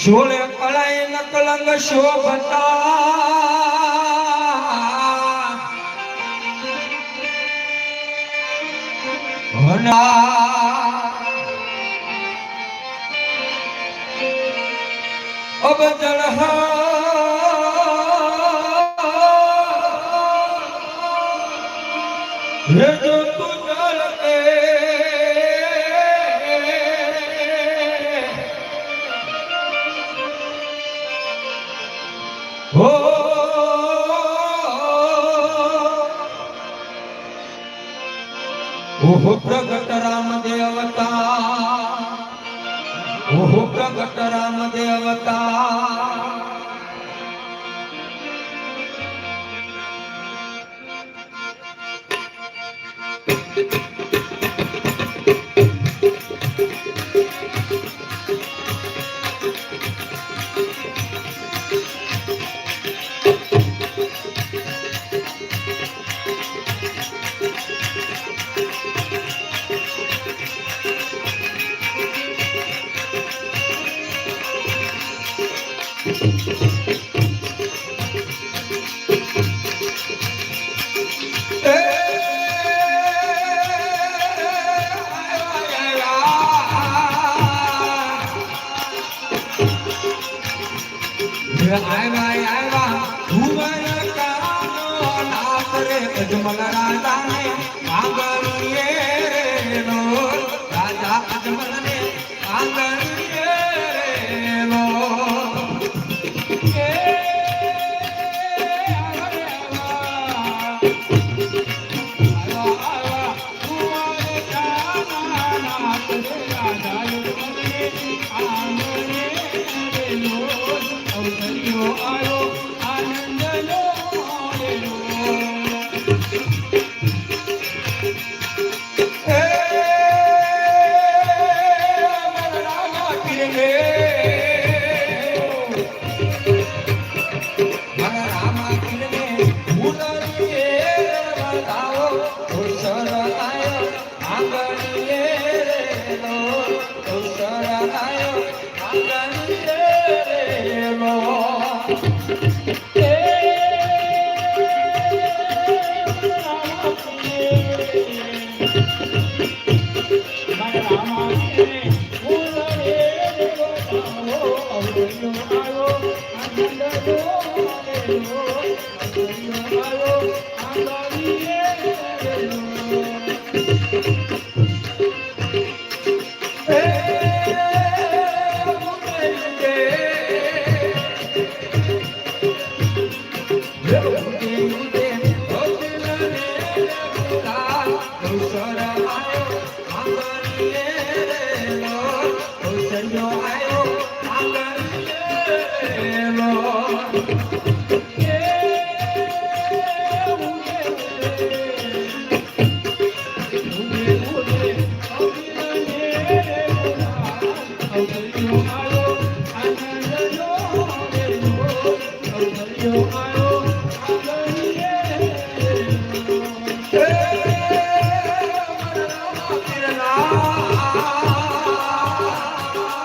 શોલે કળાય નકલંગ શોભતા. હના અબ જળ હે. જો ओह प्रगट राम देवता ओह प्रगट राम देवता। અજમલ રાજાને આંગણીએ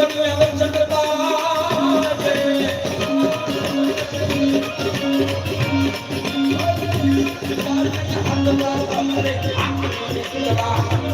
يا لو